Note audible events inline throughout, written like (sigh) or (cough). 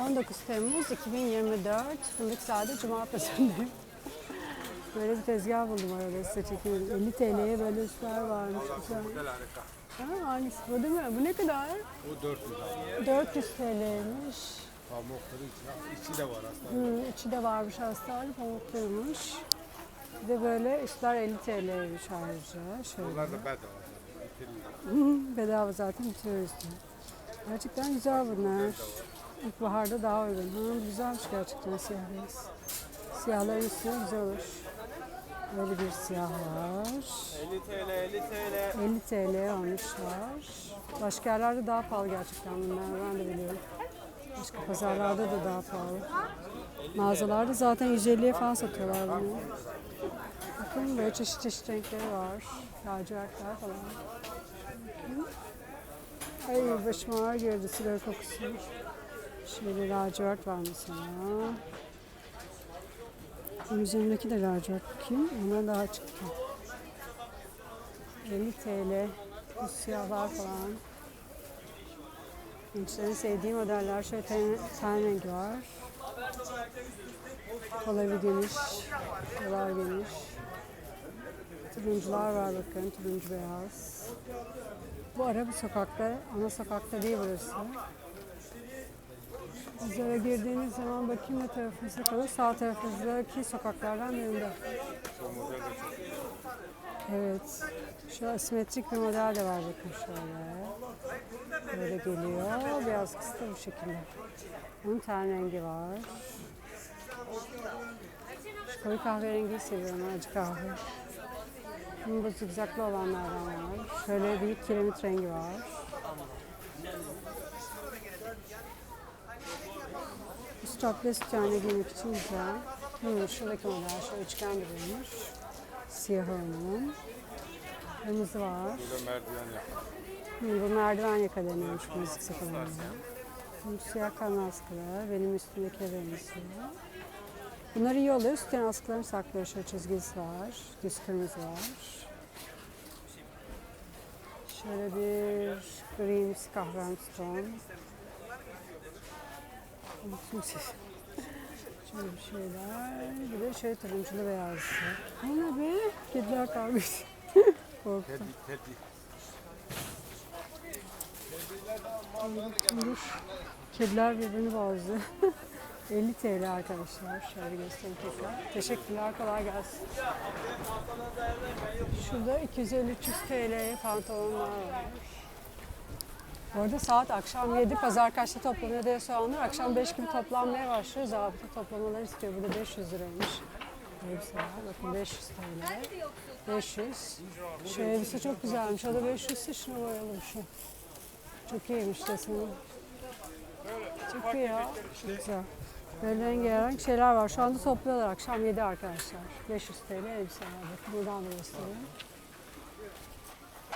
19 Temmuz 2024 Fındıkzade Cuma Pazarı'ndayım. (laughs) Böyle bir tezgah buldum arada size çekiyorum. 50 TL'ye böyle üstler varmış güzel. Ha, hangisi bu değil mi? Bu ne kadar? O 400 abi. 400 TL'ymiş. Pamukları içi, içi de var aslında. Hı, içi de varmış hastalı pamukluymuş. Bir de böyle üstler 50 TL'ymiş ayrıca. Şöyle. Bunlar da bedava (laughs) Bedava zaten bitiriyoruz. Gerçekten güzel bunlar. İlkbaharda daha uygun. Hı, güzelmiş gerçekten siyah reis. Siyahların üstüne güzel olur. Böyle bir siyah var. 50 TL, 50 TL. 50 TL olmuşlar. Başka yerlerde daha pahalı gerçekten bunlar. Ben de biliyorum. Başka pazarlarda da daha pahalı. Mağazalarda zaten 150'ye falan satıyorlar bunu. Bakın böyle çeşit çeşit renkleri var. Lacivertler falan. Ay başıma ağır girdi sigara kokusu. Şöyle lacivert var mesela. Bunun üzerindeki de lacivert bakayım. Onlar daha çıktı. 50 TL. Bu siyahlar falan. Gençlerin sevdiği modeller. Şöyle ten, ten rengi var. Kolavi geniş. Kolar geniş. Turuncular var bakın. Turuncu beyaz. Bu ara bu sokakta, ana sokakta değil burası. Pazara girdiğiniz zaman bakayım ne tarafınıza kalır. Sağ tarafınızdaki sokaklardan birinde. Evet. Şu asimetrik bir model de var bakın şöyle. Böyle geliyor. Beyaz kısa bu şekilde. Bunun ten rengi var. Koyu kahverengiyi seviyorum. Acı kahve. Bunun da zigzaklı olanlardan var. Şöyle bir kiremit rengi var. Strapless tane giymek için güzel. Hı, şuradaki model şöyle üçgen duruyormuş. Siyah onun. Kırmızı var. Burada merdiven yapar. Hı, bu merdiven yaka deniyormuş zikzak olanı. Bu siyah kan askılar. Benim üstümdeki benziyor. Bunlar iyi oluyor. Sütyen askılarını saklıyor. Şöyle çizgisi var. Düz kırmızı var. Şöyle bir green stone. Şöyle bir şeyler. Bir de şöyle turunculu beyazlı. O ne be? Kediler kavgası. Korktum. Kedi. Kediler birbirini bozdu. 50 TL arkadaşlar. Şöyle göstereyim tekrar. Teşekkürler. Kolay gelsin. Şurada 250-300 TL'ye pantolonlar var. Bu arada saat akşam 7, pazar kaçta toplanıyor diye soranlar akşam 5 gibi toplanmaya başlıyor. Zabıta toplamalar istiyor. Burada 500 liraymış. Elbiseler. Bakın 500 TL. 500. Şu elbise çok güzelmiş. O da 500 ise şuna boyalım şu. Çok iyiymiş deseni. Çok iyi ya. Çok güzel. Böyle rengarenk şeyler var. Şu anda topluyorlar akşam 7 arkadaşlar. 500 TL elbiseler. Bakın buradan da göstereyim.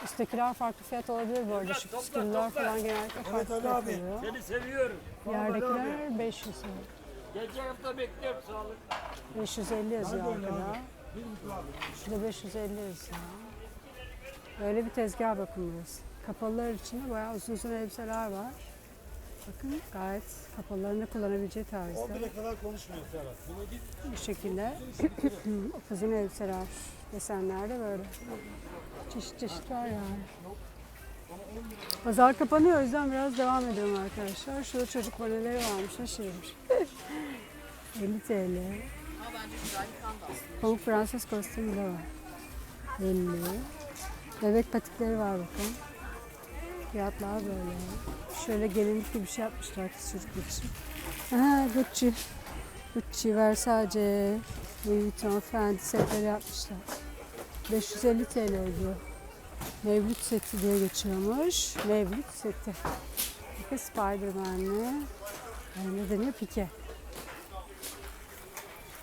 Üsttekiler farklı fiyat olabilir bu arada. Şu püsküller falan genellikle farklı fiyat oluyor. Seni seviyorum. Yerdekiler 500 lira. Gece hafta bekliyorum sağlık. 550 yazıyor arkada. Şurada 550 yazıyor. Böyle bir tezgah bakın burası. Kapalılar içinde bayağı uzun uzun elbiseler var. Bakın gayet kapalılarını kullanabileceği tarzda. 11'e kadar konuşmuyor Serhat. Buna git. Bu şekilde (clears throat) (clears throat) uzun elbiseler, desenler de böyle. Çeşit çeşit var yani. Pazar kapanıyor o yüzden biraz devam ediyorum arkadaşlar. Şurada çocuk boneleri varmış, ne şeymiş. 50 TL. Pamuk prenses kostümü de var. 50. Bebek patikleri var bakın. Fiyatlar böyle. Şöyle gelinlik gibi bir şey yapmışlar kız çocuklar için. Aha Gucci. Gucci, Versace, Louis Vuitton, Fendi setleri yapmışlar. 550 TL oluyor. Mevlüt seti diye geçiyormuş. Mevlüt seti. Bakın Spiderman'li. Yani ne deniyor? Pike.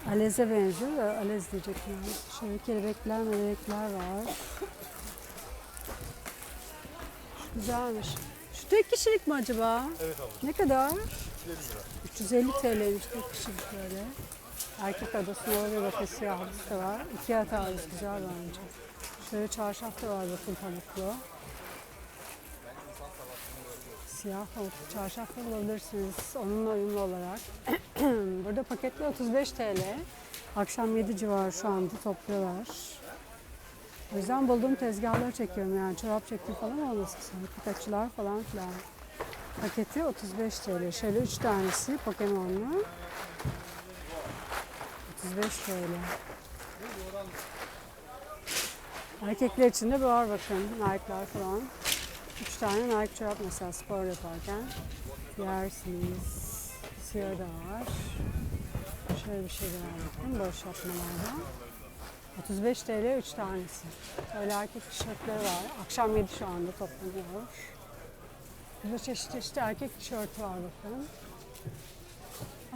Alez'e benziyor da Alez diyecektim. yani. Şöyle kelebekler, melekler var. Güzelmiş. Şu tek kişilik mi acaba? Evet abi. Ne kadar? 350 lira. 350 TL'ymiş tek kişilik böyle. Erkek adası bakın siyahlısı da var. İki yatağımız güzel bence. Şöyle çarşaf da var bakın pamuklu. siyah pamuklu çarşaf da bulabilirsiniz onunla uyumlu olarak. (clears throat) Burada paketli 35 TL. Akşam 7 civarı şu anda topluyorlar. O yüzden bulduğum tezgahları çekiyorum yani çorap çekti falan olmasın sonra pikachular falan filan. Paketi 35 TL. Şöyle 3 tanesi Pokemon'lu. 35 TL. Erkekler için de var bakın. Nike'lar falan. 3 tane Nike çorap mesela spor yaparken giyersiniz. Siyah da var. Şöyle bir şey bakın boş yapmalarda. 35 TL 3 tanesi. Öyle erkek tişörtleri var. Akşam 7 şu anda toplanıyor. Burada çeşit çeşit erkek tişörtü var bakın.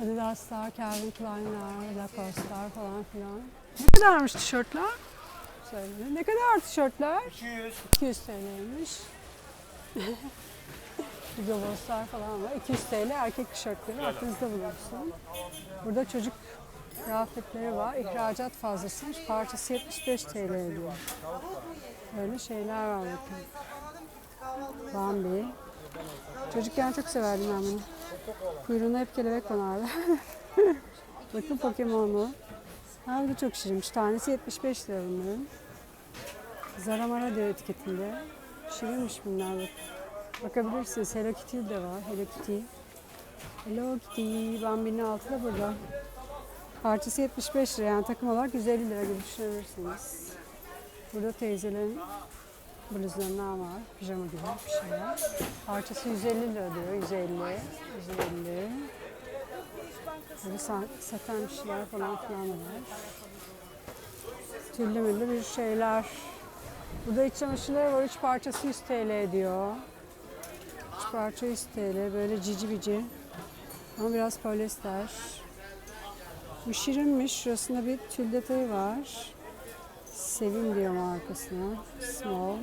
Adidas'lar, Calvin Klein'ler, Lacoste'lar falan filan. Ne kadarmış tişörtler? Söyle. Ne kadar tişörtler? 200. 200 TL'ymiş. Gavoslar falan var. 200 TL erkek tişörtleri aklınızda bulunsun. Burada çocuk kıyafetleri var. İhracat fazlasıymış. Parçası 75 TL ediyor. Böyle şeyler var bakın. Bambi. Çocukken çok severdim ben bunu. Kuyruğuna hep kelebek konardı. (laughs) bakın Pokemon'u. Ha bu çok şirinmiş. Tanesi 75 lira bunların. Zara Mara diyor etiketinde. Şirinmiş bunlar bak. Bakabilirsiniz. Hello Kitty de var. Hello Kitty. Hello Kitty. Bambi'nin altı da burada. Parçası 75 lira yani takım olarak 150 lira gibi düşünebilirsiniz. Burada teyzelerin bluzlarından var. Pijama gibi bir şeyler. Parçası 150 lira diyor. 150. 150. Böyle sa- saten bir şeyler falan filan da var. Tüllü müllü bir şeyler. Burada iç çamaşırları var. Üç parçası 100 TL ediyor. Üç parça 100 TL. Böyle cici bici. Ama biraz polyester. Bu şirinmiş. Şurasında bir tül detayı var. Sevim diyor markasına. Small.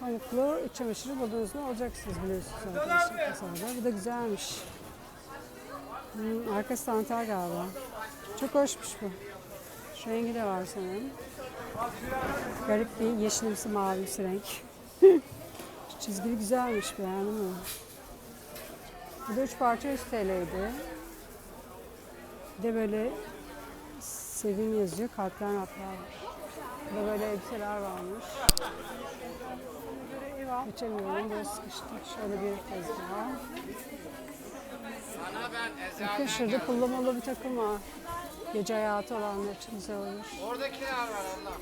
Pamuklu iç çamaşırı bulduğunuzda alacaksınız biliyorsunuz arkadaşlar. Bu da güzelmiş. Hmm, arkası dantel galiba. Çok hoşmuş bu. Şu rengi de var sanırım. Garip bir yeşilimsi mavimsi renk. (laughs) Şu çizgili güzelmiş beğendim mi? Bu da üç parça 100 TL'ydi. Bir de böyle sevim yazıyor. Kalpler matlar var. Burada böyle elbiseler varmış. Geçemiyorum. Burası sıkıştı. Şöyle bir tezgah. Bakın şurada pullamalı bir takım var. Gece hayatı olanlar için güzel olur. Oradakiler var Allah.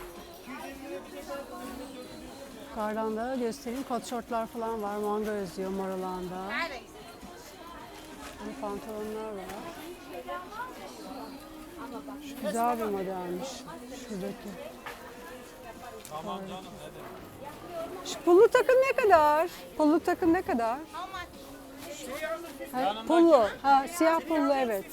Yukarıdan da göstereyim. Kot şortlar falan var. Manga yazıyor mor alanda. Böyle pantolonlar var. Şu güzel bir modelmiş. Şuradaki. Şu pullu takım ne kadar? Pullu takım ne kadar? Ha, pullu. Ha, siyah pullu evet.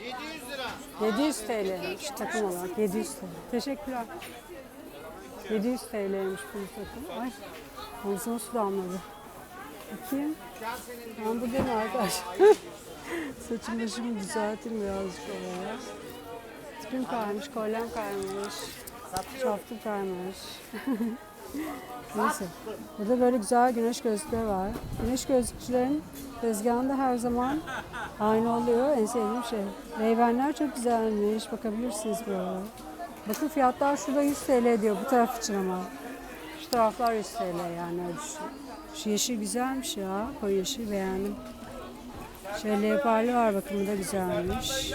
700 lira. 700 TL şu takım olarak 700 TL. Teşekkürler. 700 TL'ymiş bu takım. Ay omzuma su damladı. Bakayım. Ben buradayım arkadaş. (laughs) Saçım başımı düzelteyim birazcık oraya. Tipim kaymış, kolyem kaymış. Şaftım kaymış. (laughs) Neyse. Burada böyle güzel güneş gözlükleri var. Güneş gözlükçülerin tezgahında her zaman aynı oluyor. En sevdiğim şey. Reyvenler çok güzelmiş. Bakabilirsiniz böyle. Bakın fiyatlar şurada 100 TL diyor bu taraf için ama. Şu taraflar 100 TL yani öyle. Şu yeşil güzelmiş ya. Koyu yeşil beğendim. Şöyle leoparlı var bakın bu da güzelmiş.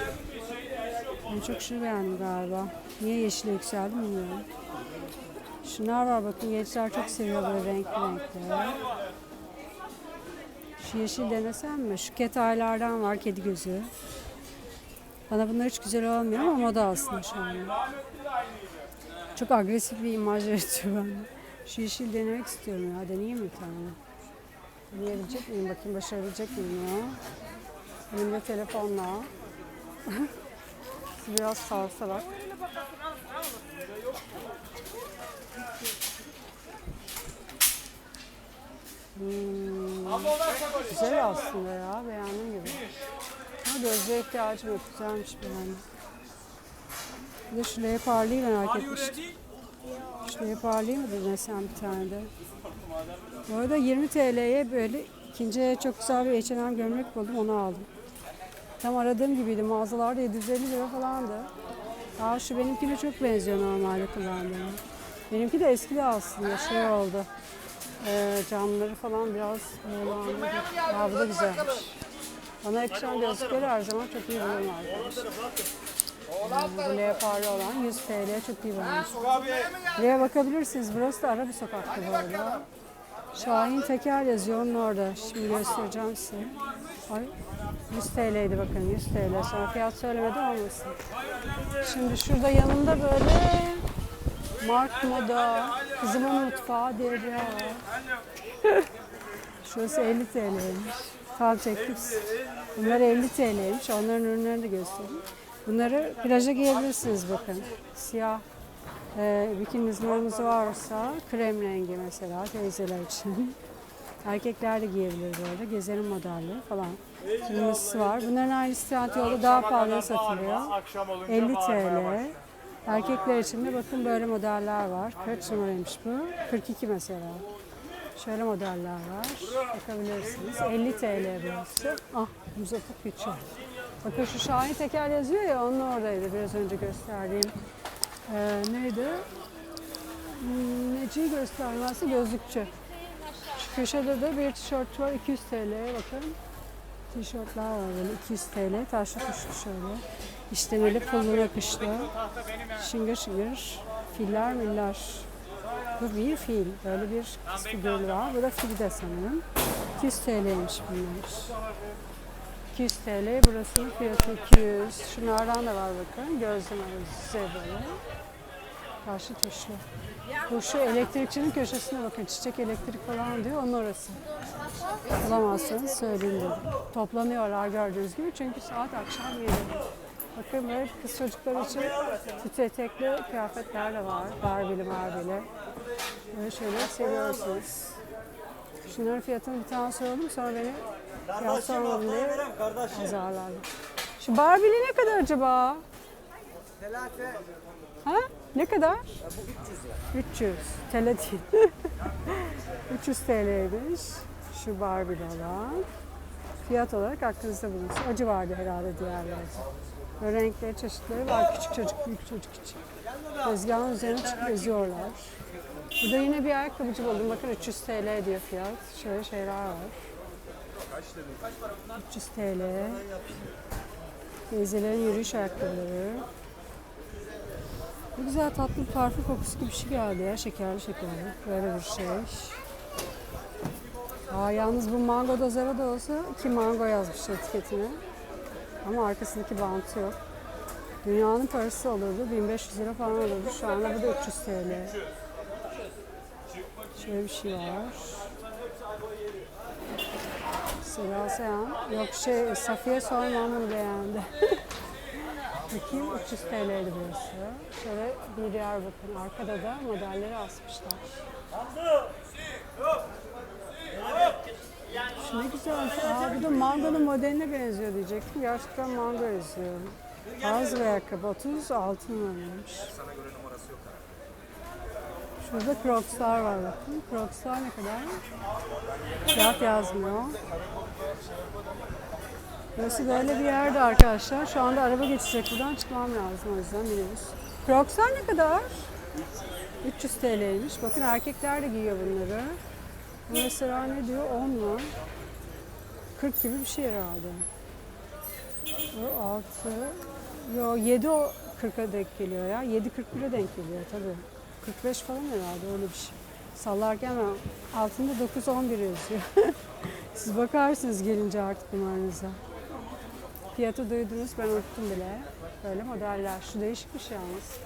Ben çok şunu beğendim galiba. Niye yeşile yükseldim bilmiyorum. Şunlar var bakın gençler çok seviyor böyle renkli renkli. Şu yeşil denesem mi? Şu ketaylardan var kedi gözü. Bana bunlar hiç güzel olmuyor ama moda aslında şu an. Çok agresif bir imaj yaratıyor bende. Şu yeşil denemek istiyorum ya. Deneyeyim mi bir tane? Deneyebilecek miyim? Bakayım başarabilecek miyim ya? Elimde telefonla. (laughs) Biraz salsalar. Hmm, güzel aslında ya. Beğendim gibi. Ama gözlüğe ihtiyacım yok. Güzelmiş beğendim. Bir de şu leoparlıyı merak etmiştim. Şu Leoparlıyı mı denesem bir tane de. Bu arada 20 TL'ye böyle ikinci çok güzel bir H&M gömlek buldum onu aldım. Tam aradığım gibiydi mağazalarda 750 lira falandı. Aa şu benimkine çok benziyor normalde kullandığım. Benimki de eski de aslında şey oldu. Ee, camları falan biraz morlandı. Aa bu da güzelmiş. Bana yakışan gözlükleri her zaman çok iyi buluyorum. Yani bu leoparlı olan 100 TL çok iyi bulmuş. Buraya bakabilirsiniz. Burası da ara bir sokaktı bu arada. Şahin Teker yazıyor onun orada. Şimdi göstereceğim size. Ay 100 TL'ydi bakın 100 TL. Sonra fiyat söylemedi olmasın. Şimdi şurada yanında böyle Mark Moda, Kızımın Mutfağı diye bir yer var. Şurası 50 TL'ymiş. Tam çektim. Bunlar 50 TL'ymiş. Onların ürünlerini de göstereyim. Bunları plaja giyebilirsiniz bakın. Siyah e, bikinizleriniz varsa krem rengi mesela teyzeler için. (laughs) Erkekler de giyebilir böyle. Gezerin modelleri falan. Kırmızısı var. Bunların aynısı Trendyol'da daha pahalı satılıyor. 50 TL. Erkekler için de bakın böyle modeller var. Kaç numaraymış bu? 42 mesela. Şöyle modeller var. Bakabilirsiniz. 50 TL burası. Ah uzaklık geçiyor. Bakın şu Şahin Teker yazıyor ya onun oradaydı biraz önce gösterdiğim. Ee, neydi? Hmm, Neciyi göstermezse gözlükçü. Şu köşede de bir tişört var 200 TL'ye bakın. Tişörtler var böyle 200 TL. Taşlı tuşlu şöyle. İşlemeli pullu nakışlı. Şıngır şıngır. Filler miller. Bu bir fil. Böyle bir kız figürlü var. Bu da fil de sanırım. 200 TL'ymiş bunlar. 200 TL. Burasının fiyatı 200. Şunlardan da var bakın. Gözlem böyle. Karşı tuşlu. Bu şu elektrikçinin köşesine bakın. Çiçek elektrik falan diyor. Onun orası. Bulamazsanız söyleyeyim dedim. Toplanıyorlar gördüğünüz gibi. Çünkü saat akşam 7. Bakın böyle kız çocuklar için tütü etekli kıyafetler de var. Barbili marbili. Böyle şeyleri seviyorsunuz. Şunların fiyatını bir tane sordum sonra beni fiyat sormadım diye azarlardı. Şu Barbie'li ne kadar acaba? Ha? Ne kadar? Bu 300 300. TL değil. (laughs) 300 TL'ymiş. Şu Barbie'li olan. Fiyat olarak aklınızda bulunsun. O civarda herhalde diğerleri. Böyle renkleri, çeşitleri var. Küçük çocuk, büyük çocuk için. Tezgahın üzerine çıkıp geziyorlar. Burada yine bir ayakkabıcı buldum. Bakın 300 TL diyor fiyat. Şöyle şeyler var. 300 TL. Teyzelerin yürüyüş ayakkabıları. Ne güzel tatlı parfüm kokusu gibi bir şey geldi ya. Şekerli şekerli. Böyle bir şey. Aa, yalnız bu mango dozera da olsa iki mango yazmış etiketine. Ama arkasındaki bantı yok. Dünyanın parası olurdu. 1500 lira falan olurdu. Şu anda bu da 300 TL. Şöyle bir şey var. Seda Sayan. Yok şey Safiye Soyman bunu beğendi. (laughs) Bakayım 300 TL'ydi burası. Şöyle bir yer bakın. Arkada da modelleri asmışlar. Şu ne güzelmiş. Aa, bu da mangonun modeline benziyor diyecektim. Gerçekten mango yazıyor. Tarz bir ayakkabı. 36 numaraymış. Şurada Crocs'lar var bakın. Crocs'lar ne kadar? Fiyat yazmıyor. Burası böyle bir yerde arkadaşlar. Şu anda araba geçecek. Buradan çıkmam lazım o yüzden minibüs. Crocs'lar ne kadar? 300 TL'ymiş. Bakın erkekler de giyiyor bunları. Bu mesela ne diyor? 10 mu? 40 gibi bir şey herhalde. Bu 6. Yo 7 o 40'a denk geliyor ya. 7 41'e denk geliyor tabii. 45 falan herhalde öyle bir şey. Sallarken ama altında 9 11 yazıyor. (laughs) Siz bakarsınız gelince artık numaranıza. Fiyatı duydunuz ben unuttum bile. Böyle modeller. Şu değişikmiş yalnız.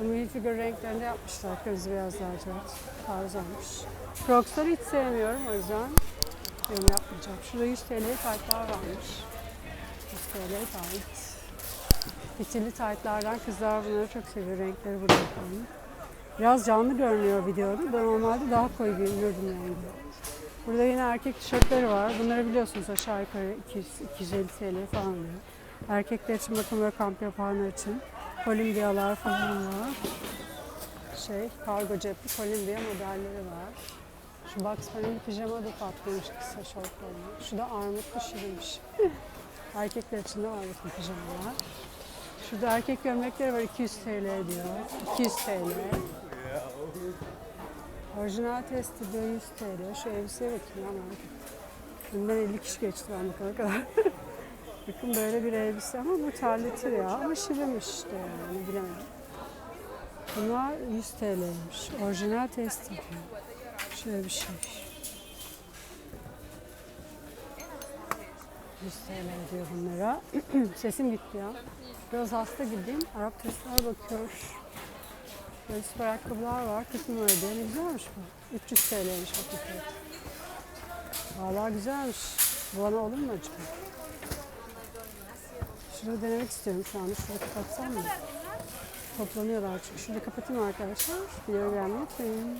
Ama figür renklerinde yapmışlar. Kırmızı beyaz lacivert. Tarz olmuş. Crocs'ları hiç sevmiyorum o yüzden yorum yapmayacağım. Şurada 100 TL taytlar varmış. 100 TL tayt. Fitilli taytlardan kızlar bunları çok seviyor. Renkleri burada. Biraz canlı görünüyor videoda. Ben normalde daha koyu görünürdüm rengi. Burada yine erkek tişörtleri var. Bunları biliyorsunuz aşağı yukarı 200, 250 TL falan diyor. Erkekler için bakın böyle kamp yapanlar için. Kolumbiyalar falan var. şey kargo cepli Columbia modelleri var. Şu Bugs pijama da patlamış kısa şortlarına. Şu da armutlu şirinmiş. (laughs) Erkekler için de var bakın pijamalar. Şurada erkek gömlekleri var 200 TL diyor. 200 TL. Orijinal testi diyor 100 TL. Şu elbiseye merak ettim. Bundan 50 kişi geçti ben bakana kadar. (laughs) Bakın böyle bir elbise ama bu terletir ya. Ama şirinmiş işte yani bilemedim. Bunlar 100 TL'ymiş. Orijinal testi diyor. Şöyle bir şey. 100 TL diyor bunlara. (clears throat) Sesim gitti ya. Biraz hasta gibiyim. Arap turistler bakıyor. Böyle süper ayakkabılar var. 40 numara diye. Ne güzelmiş bu. 300 TL'ymiş fiyatı. Valla güzelmiş. Bana olur mu acaba? Şurada denemek istiyorum şu anda. Şurada kapatsam mı? Toplanıyorlar çünkü. Şurada kapatayım arkadaşlar. Videoyu beğenmeyi unutmayın.